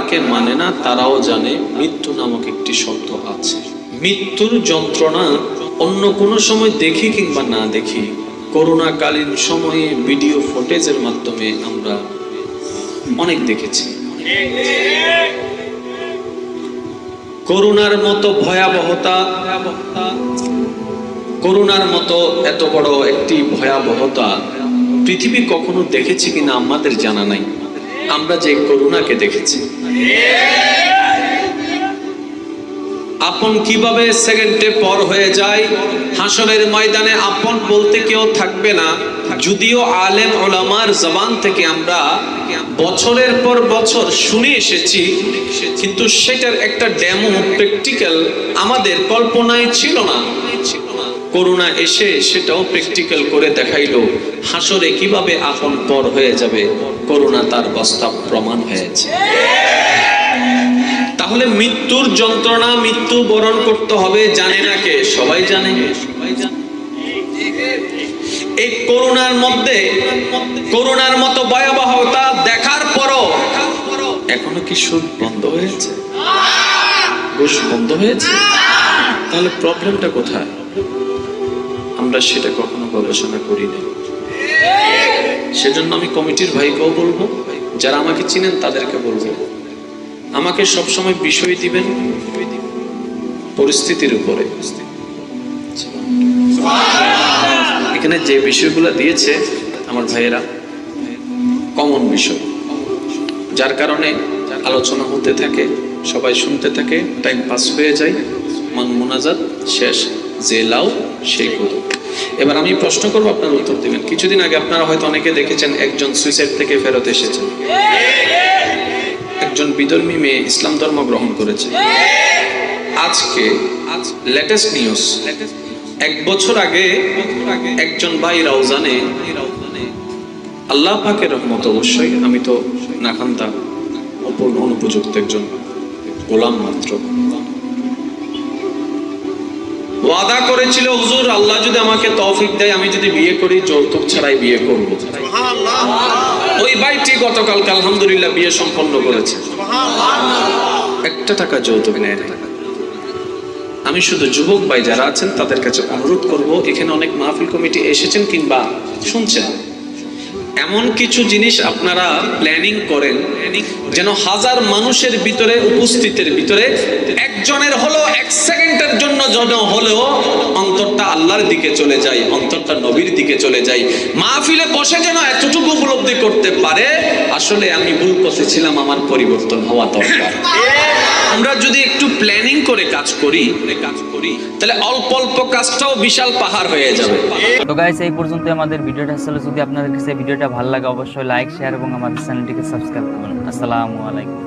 আল্লাহকে মানে না, তারাও জানে মৃত্যু নামক একটি শব্দ আছে। মৃত্যুর যন্ত্রণা অন্য কোনো সময় দেখি কিংবা না দেখি, করোনাকালীন সময়ে ভিডিও ফুটেজের মাধ্যমে আমরা অনেক দেখেছি। করোনার মতো ভয়াবহতা, করোনার মতো এত বড় একটি ভয়াবহতা পৃথিবী কখনো দেখেছে কিনা আমাদের জানা নাই। আমরা যে করুণাকে দেখেছি। আপন কীভাবে সেকেন্ডে পর হয়ে যায়? হাসনের ময়দানে আপন বলতে কেউ থাকবে না। যদিও আলেম ওলামার জবান থেকে আমরা বছরের পর বছর শুনে এসেছি, কিন্তু সেটার একটা ডেমো, প্র্যাকটিক্যাল আমাদের কল্পনায় ছিল না। করোনা এসে সেটাও প্র্যাকটিক্যাল করে দেখাইল, হাসরে কীভাবে আপন পর হয়ে যাবে করোনা তার বাস্তব প্রমাণ হয়েছে। তাহলে মৃত্যুর যন্ত্রণা, মৃত্যু বরণ করতে হবে, জানে না কে? সবাই জানে। এই করোনার মধ্যে করোনার মতো ভয়াবহতা দেখার পরও এখনও কি সুদ বন্ধ হয়েছে? বন্ধ হয়েছে? তাহলে প্রবলেমটা কোথায়? আমরা সেটা কখনো গবেষণা করি না সেজন্য আমি কমিটির ভাইকেও বলব, যারা আমাকে চিনেন তাদেরকে বলব, আমাকে সবসময় বিষয় দিবেন পরিস্থিতির উপরে। এখানে যে বিষয়গুলো দিয়েছে আমার ভাইয়েরা কমন বিষয়, যার কারণে আলোচনা হতে থাকে, সবাই শুনতে থাকে টাইম পাস হয়ে যায় মান মোনাজাত শেষ, যে লাও, সেই গুরু এবার আমি প্রশ্ন করব, আপনার উত্তর দিবেন। কিছুদিন আগে আপনারা হয়তো অনেকে দেখেছেন, একজন সুইসাইড থেকে ফেরত এসেছেন। একজন বিধর্মী মেয়ে ইসলাম ধর্ম গ্রহণ করেছে। আজকে আজ লেটেস্ট নিউজ এক বছর আগে একজন ভাই রাউজানে, আল্লাহ পাকের রহমত অবশ্যই, আমি তো নাখান্তা, অপূর্ণ অনুপযুক্ত একজন গোলাম মাত্র। ওয়াদা করেছিল হুজুর আল্লাহ যদি আমাকে তৌফিক দেয় আমি যদি বিয়ে করি যৌতুক ছাড়াই বিয়ে করব। ওই ভাইটি গতকালকে আলহামদুলিল্লাহ বিয়ে সম্পন্ন করেছে। একটা টাকা যৌতুক নেয় আমি শুধু যুবক ভাই যারা আছেন তাদের কাছে অনুরোধ করব এখানে অনেক মাহফিল কমিটি এসেছেন কিংবা শুনছেন। এমন কিছু জিনিস আপনারা প্ল্যানিং করেন, যেন হাজার মানুষের ভিতরে, উপস্থিতের ভিতরে, একজনের হলো এক সেকেন্ডের জন্য যেন হলেও অন্তরটা আল্লাহর দিকে চলে যায়, অন্তরটা নবীর দিকে চলে যায়। মাহফিলে বসে যেন এতটুকু উপলব্ধি করতে পারে, আসলে আমি ভুল পথে ছিলাম, আমার পরিবর্তন হওয়া দরকার। আমরা যদি একটু প্ল্যানিং কাজ করি কাজ করি, তাহলে অল্প অল্প কাজটাও বিশাল পাহাড় হয়ে যাবে। তো গাইস এই পর্যন্ত আমাদের ভিডিওটা আসলে যদি আপনাদের কাছে ভিডিওটা ভালো লাগে, অবশ্যই লাইক শেয়ার এবং আমাদের চ্যানেলটিকে সাবস্ক্রাইব করুন। আসসালামু আলাইকুম।